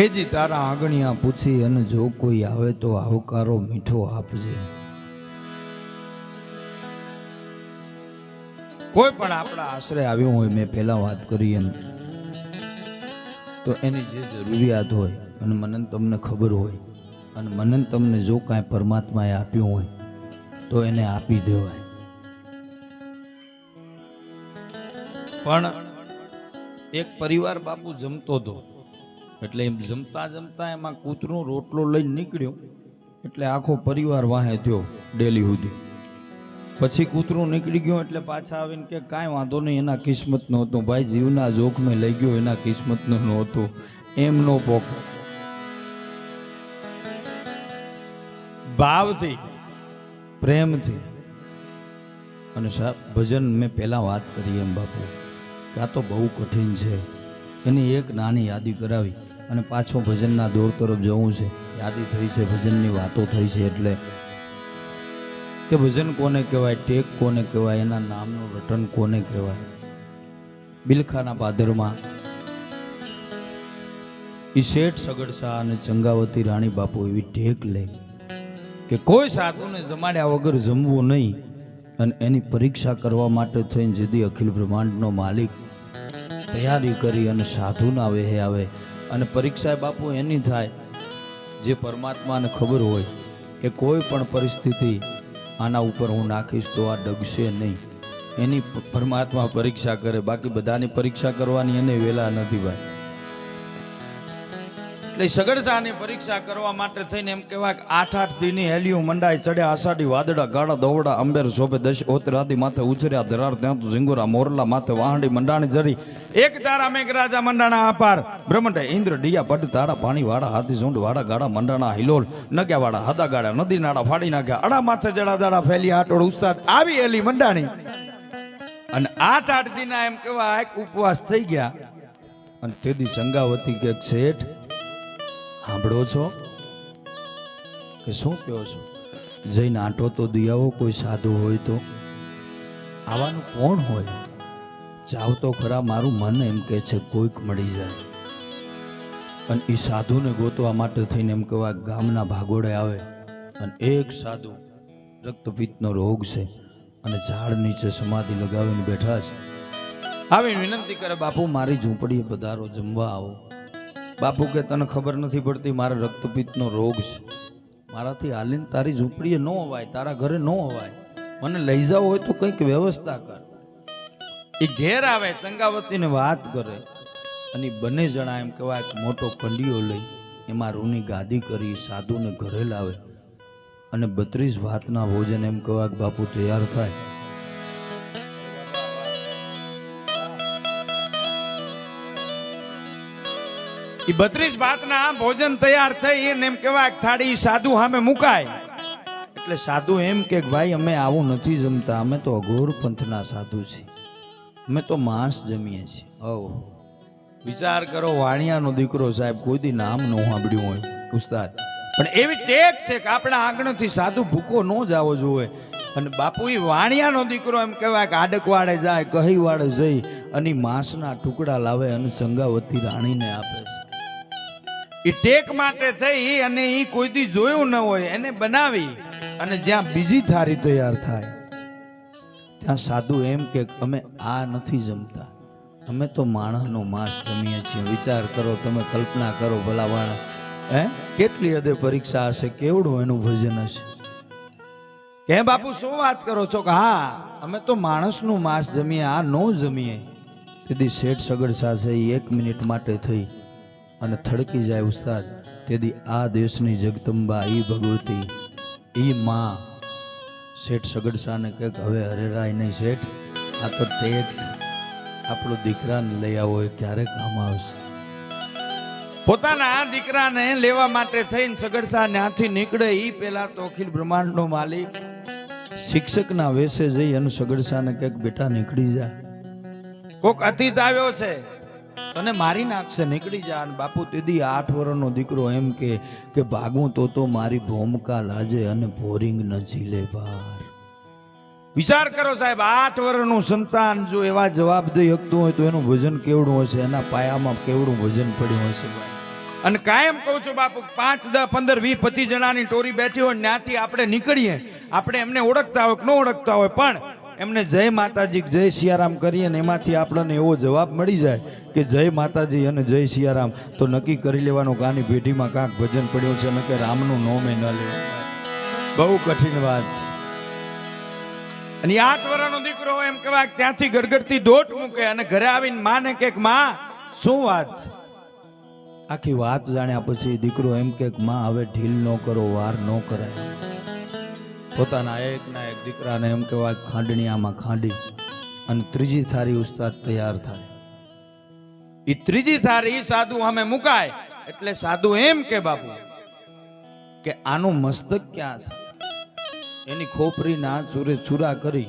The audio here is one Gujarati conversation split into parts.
એજી તારા આંગણિયા પૂછી અને જો કોઈ આવે તો આવકારો મીઠો આપજે. કોઈ પણ આપણા આશરે આવ્યું હોય, મેં પહેલા વાત કરી એમ. તો એની જે જરૂરિયાત હોય અને મનન તમને ખબર હોય અને મનન તમને જો કાંઈ પરમાત્માએ આપ્યું હોય, તો એને આપી દેવાય. પણ એક પરિવાર બાપુ જમતો હતો એટલે એમ જમતા જમતા એમાં કૂતરો રોટલો લઈને નીકળ્યો. એટલે આખો પરિવાર વાહે થયો ડેલી સુધી. પછી કૂતરું નીકળી ગયું એટલે પાછા આવીને કે કાંઈ વાંધો નહીં, એના કિસ્મત નહોતું ભાઈ, જીવના જોખમે લઈ ગયો, એના કિસ્મતનું નહોતું એમ નો પોક. ભાવથી, પ્રેમથી. અને સાહેબ ભજન મેં પહેલાં વાત કરી એમ બાપુ, કે તો બહુ કઠિન છે. એની એક નાની યાદી કરાવી. અને પાછો ભજનના દોર તરફ જવું છે. યાદી થઈ છે, ભજનની વાતો થઈ છે એટલે કે ભજન કોને કહેવાય, ટેક કોને કહેવાય, એના નામનું રટન કોને કહેવાય? બિલખાના પાદરમાં ઈ શેઠ સગડસા અને ચંગાવતી રાણી બાપુ એવી ટેક લે કે કોઈ સાધુને જમાડ્યા વગર જમવું નહીં અને એની પરીક્ષા કરવા માટે થઈને જેથી અખિલ બ્રહ્માંડનો માલિક તૈયારી કરી અને સાધુના વેહે આવે. અને પરીક્ષા બાપુ એની થાય જે પરમાત્માને ખબર હોય કે કોઈ પણ પરિસ્થિતિ આના ઉપર હું નાખીશ તો આ ડગશે નહીં. એની પરમાત્મા પરીક્ષા કરે. બાકી બધાની પરીક્ષા કરવાની એને વેલા નથી ભાઈ. એટલે સગડસાની પરીક્ષા કરવા માટે થઈને એમ કહેવાય કે આઠ આઠ દીની હેલિયું મંડાઈ ચડ્યા આષાઢી, વાદળા, ગાળા દોવડા અંબેર, શોભે, દશ ઓતરાદી માથે ઉછર્યા, ધરાર ત્યાં તો ઝીંગુરા, મોરલા માથે વાહંડી, મંડાણી જરી એક તારા મેઘરાજા મંડાણા આપાર. બ્રહ્મંડ, ઇન્દ્ર, ડિયા પટ તારા પાણી વાળા હાથી, ઝુંડ વાળા ગાળા મંડાણા, હિલોલ નગ્યા વાળા હદા ગાળા નદી, નાળા, ફાડી નાખ્યા. અડા માથે જડા, દાડા, ફેલી આટોડ ઉસ્તાદ. આવી હેલી મંડાણી. અને આઠ આઠ દીના એમ કહેવાય ઉપવાસ થઈ ગયા. અને તેથી ચંગાવતી કે શેઠ સાંભળો છો? કે શું કહો છો? જઈને આંટો તો દિયાવો, કોઈ સાધુ હોય તો? આવવાનું કોણ હોય? જાવ તો ખરા, મારું મન એમ કે છે, કોઈક મળી જાય. અને એ સાધુને ગોતવા માટે થઈને એમ કહેવાય ગામના ભાગોળે આવે. અને એક સાધુ રક્તપિત્તનો રોગ છે અને ઝાડ નીચે સમાધિ લગાવીને બેઠા છે. આવીને વિનંતી કરે, બાપુ, મારી ઝૂંપડીએ પધારો, જમવા આવો. બાપુ કે, તને ખબર નથી પડતી, મારે રક્તપિત્તનો રોગ છે. મારાથી હાલીને તારી ઝૂંપડીએ ન અવાય, તારા ઘરે ન અવાય. મને લઈ જાવ હોય તો કંઈક વ્યવસ્થા કર. એ ઘેર આવે, ચંગાવતીને વાત કરે અને બંને જણા એમ કહેવાય મોટો કંડિયો લઈ એમાં રૂની ગાદી કરી, સાધુને ઘરે લાવે અને બત્રીસ ભાતના ભોજન એમ કહેવાય કે બાપુ તૈયાર થાય. એ બત્રીસ ભાતના ભોજન તૈયાર થઈ એને એમ કહેવાય થાળી સાધુ સામે મુકાય. એટલે સાધુ એમ કે ભાઈ, અમે આવું નથી જમતા. અમે તો અઘોર પંથના સાધુ છીએ. અમે તો માંસ જમીએ છીએ. હવ. વિચાર કરો, વાણિયાનો દીકરો સાહેબ, કોઈ દી નામ ન સાંભળ્યું હોય, ઉસ્તાદ. પણ એવી ટેક છે કે આપણા આંગણથી સાધુ ભૂકો ન જાવો જોઈએ અને બાપુ એ વાણિયાનો દીકરો એમ કહેવાય કે આડકવાડે જાય કહી વાળે જઈ અને માંસના ટુકડા લાવે અને સંગાવતી રાણીને આપે છે. એ ટેક માટે થઈ અને એ કોઈ દી જોયું ન હોય, એને બનાવી અને જ્યાં બીજી થારી તૈયાર થાય. ત્યાં સાધુ એમ કે, અમે આ નથી જમતા. અમે તો માણસનો માંસ જમીએ છીએ. વિચાર કરો, તમે કલ્પના કરો ભલાવાણા. હે? કેટલી હદે પરીક્ષા હશે? કેવડું એનું ભોજન હશે? કે બાપુ, શું વાત કરો છો? કે હા, અમે તો માણસનું માંસ જમીએ, આ ન જમીએ. તેથી શેઠ સગડ સાથે એક મિનિટ માટે થઈ. અને થડકી જાય ઉસ્તાદ. તેથી આ દેશની જગદંબા ઈ ભગવતી. ઈ માં શેઠ સગડસાને કહે હવે હરેરાય નહીં શેઠ. આ તો ટેક્સ આપણો દીકરાને લઈ આવો, એ ક્યારે કામ આવશે? પોતાના દીકરાને લેવા માટે થઈને સગડસા ત્યાંથી નીકળે એ પહેલા તો અખિલ બ્રહ્માંડનો માલિક. શિક્ષકના વેશે જઈ અને સગડસાને કહે બેટા નીકળી જા. કોક અતીત આવ્યો છે. તને મારી નાખશે નીકળી જા. અને બાપુ દીદી આઠ વર્ષનો દીકરો એમ કે કે ભાગું તો તો મારી ભૂમકા લાજે અને બોરિંગ ન ઝીલે ભાર વિચાર કરો સાહેબ, આઠ વર્ષનું સંતાન જો એવા જવાબ દઈ શકતું હોય તો એનું વજન કેવડું હશે? એના પાયામાં કેવડું વજન પડ્યું હશે ભાઈ? અને કાયમ કહું છું બાપુ, પાંચ, દસ, પંદર, વીસ, પચીસ જણાની ટોરી બેઠી હોય ત્યાંથી આપણે નીકળીએ. આપણે એમને ઓળખતા હોય કે ન ઓળખતા હોય, પણ એમને જય માતાજી, જય સિયારામ કરીએ અને એમાંથી આપણને એવો જવાબ મળી જાય કે જય માતાજી અને જય સિયારામ. તો નક્કી કરી લેવાનું કાની પેઢીમાં કાંક ભજન પડ્યું છે ન કે રામનું નોમે ન લેવું બહુ કઠિન વાત. છે અને આઠ વર્ષનો દીકરો એમ કહેવાય ત્યાંથી ગડગડતી દોટ મૂકે અને ઘરે આવીને માને કે માં, શું વાત છે? આખી વાત જાણ્યા પછી દીકરો એમ કે માં, હવે ઢીલ ન કરો, વાર ન કરાય. પોતાના એક ના એક દીકરાને એમ કહેવાય ખાંડણીયામાં ખાંડી અને ત્રીજી થારી ઉસ્તાદ તૈયાર થાય. એ ત્રીજી થારી સાધુ અમે મુકાય એટલે સાધુ એમ કે બાપુ કે આનું મસ્તક ક્યાં છે? એની ખોપરીના ચૂરે ચૂરા કરી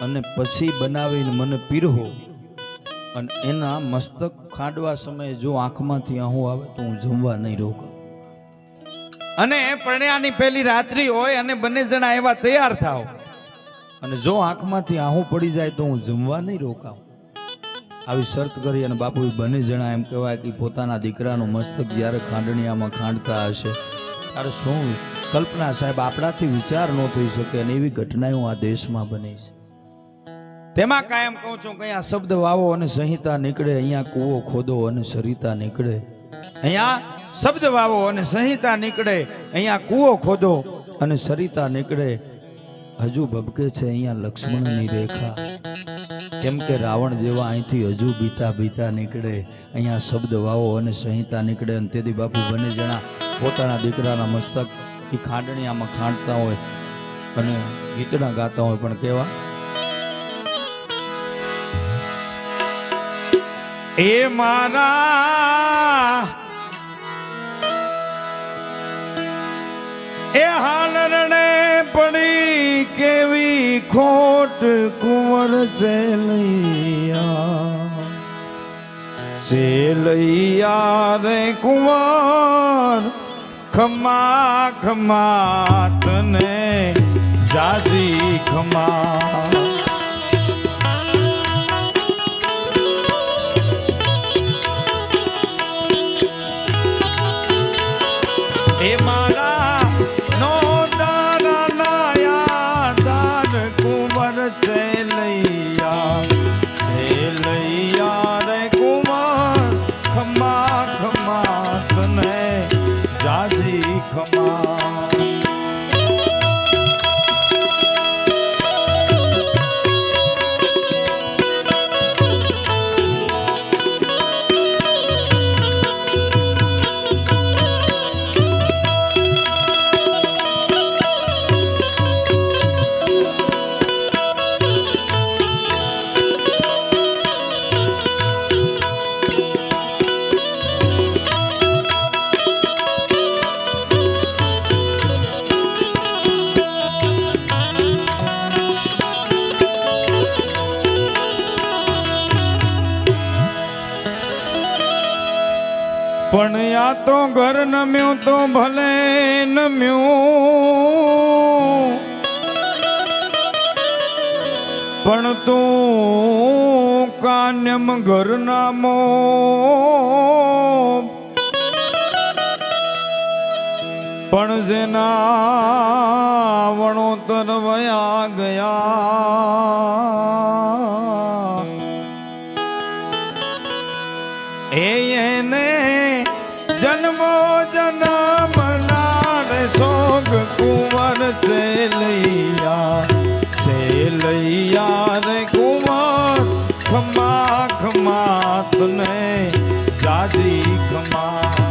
અને પછી બનાવીને મને પીરહો અને એના મસ્તક ખાંડવા સમયે જો આંખમાંથી આહું આવે તો હું જમવા નહીં રોકાઉં અને પરણ્યાની પહેલી રાત્રિ હોય અને બંને જણા એવા તૈયાર થાવ અને જો આંખમાંથી આહું પડી જાય તો હું જમવા નહીં રોકાવ આવી શરત કરી અને બાપુ બંને જણા એમ કહેવાય કે પોતાના દીકરાનું મસ્તક જ્યારે ખાંડણીયામાં ખાંડતા હશે, ત્યારે શું કલ્પના સાહેબ આપણાથી વિચાર ન થઈ શકે અને એવી ઘટનાઓ આ દેશમાં બની છે. તેમાં કાયમ કહું છું કે અહીંયા શબ્દ વાવો અને સંહિતા નીકળે, અહીંયા કૂવો ખોદો અને સરિતા નીકળે. અહીંયા શબ્દ વાવો અને સંહિતા નીકળે, અહીંયા કૂવો ખોદો અને સરિતા નીકળે. હજુ ભબકે છે અહીંયા લક્ષ્મણની રેખા. કેમ કે રાવણ જેવા અહીંથી હજુ બીતા બીતા નીકળે. અહીંયા શબ્દ વાવો અને સંહિતા નીકળે અને તેથી બાપુ બંને જણા પોતાના દીકરાના મસ્તક એ ખાંડણીયામાં ખાંડતા હોય અને ગીતના ગાતા હોય પણ કેવા? એ મારા એ હાલરણે પડી કેવી ખોટ કુંવર ચેલૈયા ચેલૈયા રે કુંવર ખમા ખમા તને જાજી ખમા એ પણ યા તો ઘર નમ્યું તો ભલે નમ્યું. પણ તું કાન્યમ ઘર નામો. પણ જેના વણોતર વયા ગયા. કુંવર ચેલૈયા ચેલૈયા રે કુંવર ખમા ખમા તને જાજી ખમા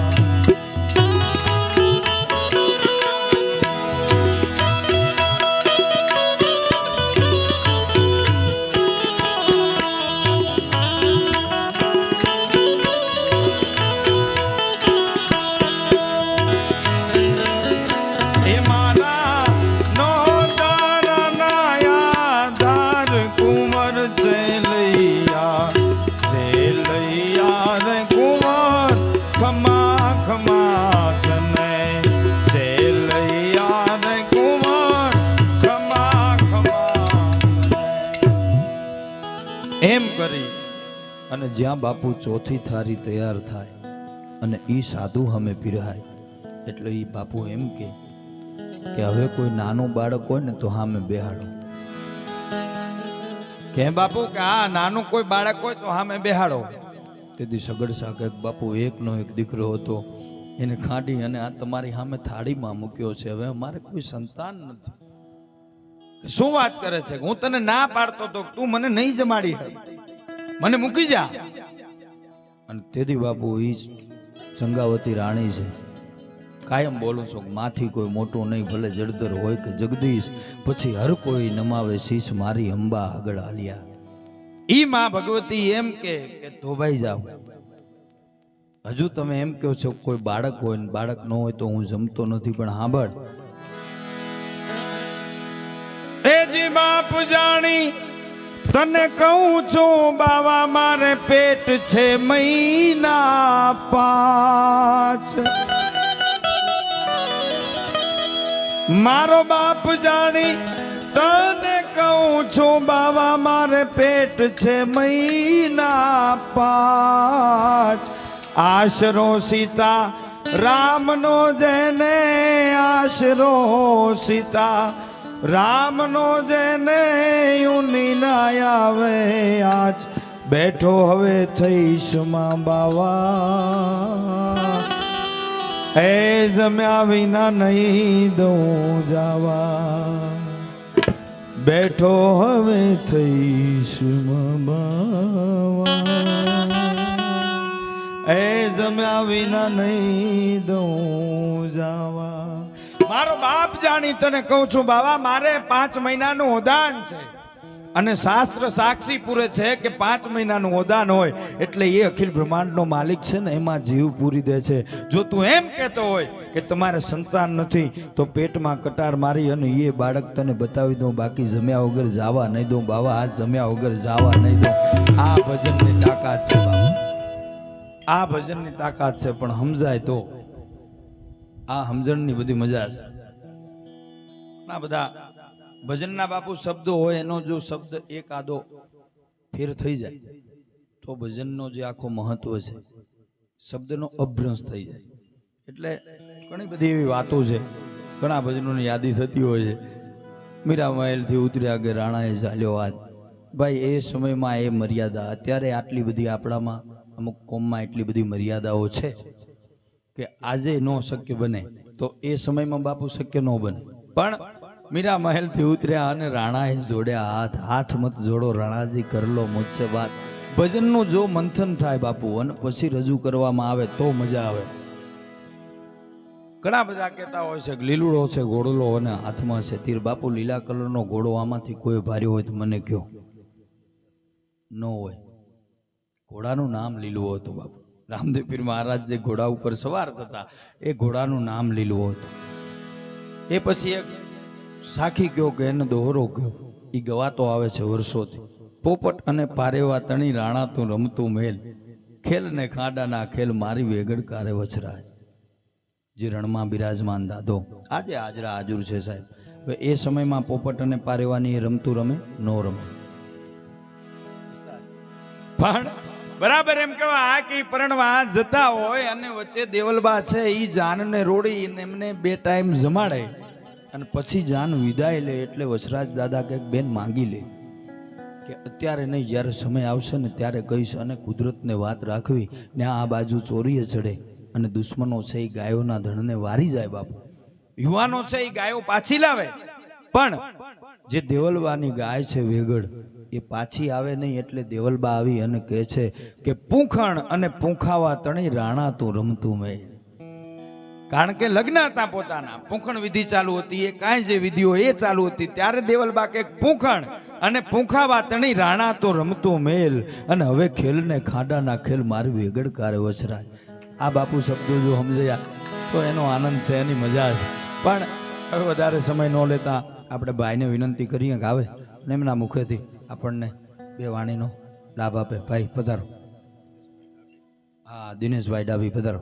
એમ કરી અને જ્યાં બાપુ ચોથી થારી તૈયાર થાય અને એ સાધુ હમે પીરાય એટલે એ બાપુ એમ કે કે હવે કોઈ નાનું બાળક હોય ને તો હામે બેહાડો. કે બાપુ કે આ નાનું કોઈ બાળક હોય તો હામે બેહાડો. તેથી સગડ સાકર બાપુ એકનો એક દીકરો હતો, એને ખાંડી અને આ તમારી સામે થાળીમાં મૂક્યો છે, હવે અમારે કોઈ સંતાન નથી. શું વાત કરે છે? હું તને ના પાડતો તો તું મને નહીં જમાડી મને મૂકી જા. અને તેથી બાપુ ઈ જ સંગાવતી રાણી છે. કાયમ બોલું છું માથી કોઈ મોટું નહીં, ભલે જળધર હોય કે જગદીશ, પછી હર કોઈ નમાવે શીશ મારી અંબા આગળ હાલ્યા. ઈ માં ભગવતી એમ કે ધોભાઈ જાઓ. હજુ તમે એમ કહો છો કોઈ બાળક હોય ને બાળક ન હોય તો હું જમતો નથી, પણ સાંભળ એ જી બાપ જાણી, તને કહું છું, બાવા, મારે પેટ છે મહિના પાંચ. મારો બાપ જાણી, તને કહું છું, બાવા, મારે પેટ છે મહિના પાંચ. આશરો સીતા, રામનો જેને આશરો સીતા રામનો જેને યુની આવે આજ બેઠો હવે થઈશમાં બાવા. એ જમ્યા વિના નહીં દઉં જાવા. બેઠો હવે થઈશ બાવા. એ જમ્યા વિના નહીં દઉં જાવા. મારો બાપ જાણી તને કહું છું, બાવા, મારે પાંચ મહિનાનું ઉદાન છે. અને શાસ્ત્ર સાક્ષી પૂરે છે કે પાંચ મહિનાનું ઓદાન હોય એટલે એ અખિલ બ્રહ્માંડનો માલિક છે ને, એમાં જીવ પૂરી દે છે. જો તું એમ કહેતો હોય કે તમારે સંતાન નથી, તો પેટમાં કટાર મારી અને એ બાળક તને બતાવી દઉં, બાકી જમ્યા વગર જાવા નહીં દઉં, બાવા, આ જમ્યા વગર જાવા નહીં દઉં. આ ભજનની તાકાત છે આ ભજનની તાકાત છે, પણ સમજાય તો. આ સમજણની બધી મજા છે. ના, બધા ભજનના બાપુ શબ્દો હોય, એનો જો શબ્દ એક આદો ફેર થઈ જાય, તો ભજનનો જે આખો મહત્વ છે, શબ્દનો અભ્રંશ થઈ જાય. એટલે ઘણી બધી એવી વાતો છે, ઘણા ભજનોની યાદી થતી હોય છે. મીરા મહેલથી ઉતર્યા કે રાણાએ ચાલ્યો વાત. ભાઈ, એ સમયમાં એ મર્યાદા, અત્યારે આટલી બધી આપણામાં અમુક કોમમાં એટલી બધી મર્યાદાઓ છે. કે આજે ન શક્ય બને, તો એ સમયમાં બાપુ શક્ય ન બને. પણ મીરા મહેલથી ઉતર્યા અને રાણાએ જોડ્યા હાથ હાથ મત જોડો, રાણાજી કરલો મુજસે વાત ભજનનું જો મંથન થાય બાપુ, અને પછી રજૂ કરવામાં આવે તો મજા આવે. ઘણા બધા કહેતા હોય છે કે લીલુડો છે ઘોડલો અને હાથમાં છે. તીર બાપુ લીલા કલરનો ઘોડો આમાંથી કોઈ ભાર્યો હોય તો મને કહો. ન હોય. ઘોડાનું નામ લીલું હતું બાપુ. રામદેવ પીર મહારાજ જે ઘોડા ઉપર સવાર થતા, એ ઘોડાનું નામ લીલું હતું. એ પછી એક સાખી ગયો કે એને દોહરો ગયો. એ ગવાતો આવે છે વર્ષોથી. પોપટ અને પારેવા તણી રાણા તું રમતું મેલ. ખેલ ને ખાડાના ખેલ મારી વેગડ કારે વછરાજ જે રણમાં બિરાજમાન દાદો. આજે હાજરા હાજર છે સાહેબ. એ સમયમાં પોપટ અને પારેવાની રમતું રમે, નો રમે. પણ બરાબર એમ કહેવા આ કે પરણવા જતા હોય અને વચ્ચે દેવલબા છે એ જાનને રોડી એમને બે ટાઈમ જમાડે. અને પછી જાન વિદાય લે એટલે વસરાજ દાદા કે બેન માંગી લે કે અત્યારે નહીં, જ્યારે સમય આવશે ને ત્યારે કહીશ અને કુદરતને વાત રાખવી ને આ બાજુ ચોરીએ ચડે અને દુશ્મનો છે એ ગાયોના ધણને વારી જાય બાપુ. યુવાનો છે એ ગાયો પાછી લાવે. પણ જે દેવલબાની ગાય છે વેગડ એ પાછી આવે નહીં એટલે દેવલબા આવી અને કહે છે કે પૂંખણ અને પૂંખાવા તણી રાણા તું રમતું મેં. કારણ કે લગ્ન હતા પોતાના. પૂંખણ વિધિ ચાલુ હતી, એ કાંઈ જે વિધિઓ એ ચાલુ હતી, ત્યારે દેવલબા કે પૂંખણ અને પૂંખાવા તણી રાણા તો રમતો મેલ. અને હવે ખેલને ખાડાના ખેલ મારી વેગડ કારે વછરાય આ બાપુ શબ્દો જો સમજ્યા તો એનો આનંદ છે, એની મજા છે. પણ વધારે સમય ન લેતા આપણે ભાઈને વિનંતી કરીએ કે આવે. એમના મુખેથી આપણને બે વાણીનો લાભ આપે. ભાઈ પધારો. હા દિનેશભાઈ ડાભી પધારો.